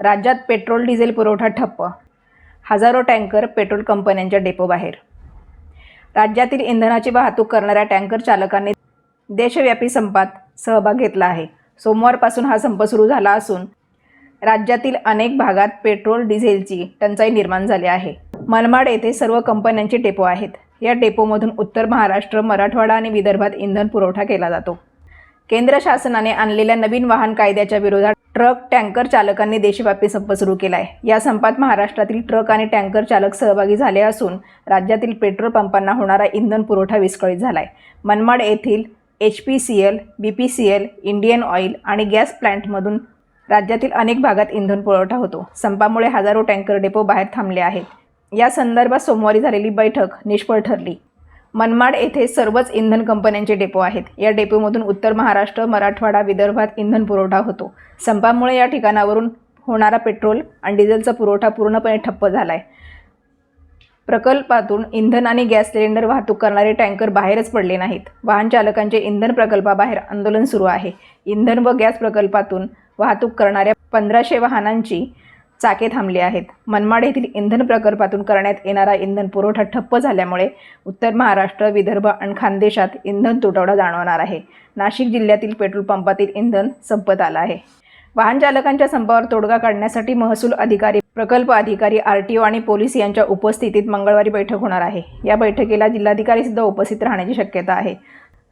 राज्यात petrol diesel पुरवठा ठप्प. हजारो टँकर पेट्रोल कंपन्यांच्या डेपोबाहेर. राज्यातील इंधनाची वाहतूक करणाऱ्या टँकर चालकांनी देशव्यापी संपात सहभाग घेतला आहे. सोमवारपासून हा संप सुरू झाला असून राज्यातील अनेक भागात पेट्रोल डिझेलची टंचाई निर्माण झाली आहे. मनमाड येथे सर्व कंपन्यांचे डेपो आहेत. या डेपोमधून उत्तर महाराष्ट्र मराठवाडा आणि विदर्भात इंधन पुरवठा केला जातो. केंद्र शासनाने आणलेल्या नवीन वाहन कायद्याच्या विरोधात ट्रक टँकर चालकांनी देशव्यापी संप सुरू केला आहे या संपात महाराष्ट्रातील ट्रक आणि टँकर चालक सहभागी झाले असून राज्यातील पेट्रोल पंपांना होणारा इंधन पुरवठा विस्कळीत झाला आहे मनमाड येथील H P C L B P C L Indian oil आणि गॅस प्लांटमधून राज्यातील अनेक भागात इंधन पुरवठा होतो. संपामुळे हजारो टँकर डेपो बाहेर थांबले आहेत. या संदर्भात सोमवारी झालेली बैठक निष्फळ ठरली. मनमाड येथे सर्वच इंधन कंपन्यांचे डेपो आहेत. या डेपोमधून उत्तर महाराष्ट्र मराठवाडा विदर्भात इंधन पुरवठा होतो. संपामुळे या ठिकाणावरून होणारा पेट्रोल आणि डिझेलचा पुरवठा पूर्णपणे ठप्प झाला आहे प्रकल्पातून इंधन आणि गॅस सिलेंडर वाहतूक करणारे टँकर बाहेरच पडले नाहीत. वाहन चालकांचे इंधन प्रकल्पाबाहेर आंदोलन सुरू आहे. इंधन व गॅस प्रकल्पातून वाहतूक करणाऱ्या पंधराशे वाहनांची चाके थांबले आहेत. मनमाड येथील इंधन प्रकल्पातून करण्यात येणारा इंधन पुरवठा ठप्प झाल्यामुळे उत्तर महाराष्ट्र विदर्भ आणि खानदेशात इंधन तुटवडा जाणवणार आहे. नाशिक जिल्ह्यातील पेट्रोल पंपातील इंधन संपत आलं आहे. वाहन चालकांच्या संपावर तोडगा काढण्यासाठी महसूल अधिकारी प्रकल्प अधिकारी आर टी ओ आणि पोलीस यांच्या उपस्थितीत मंगळवारी बैठक होणार आहे. या बैठकीला जिल्हाधिकारी सुद्धा उपस्थित राहण्याची शक्यता आहे.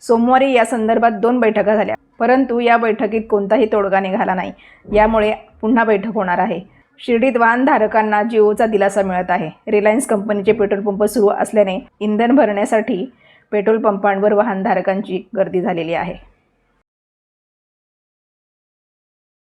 सोमवारी या संदर्भात दोन बैठका झाल्या. परंतु या बैठकीत कोणताही तोडगा निघाला नाही. यामुळे पुन्हा बैठक होणार आहे. शिर्डीत वाहनधारकांना जिओचा दिलासा मिळत आहे. रिलायन्स कंपनीचे पेट्रोल पंप सुरू असल्याने इंधन भरण्यासाठी पेट्रोल पंपांवर वाहनधारकांची गर्दी झालेली आहे.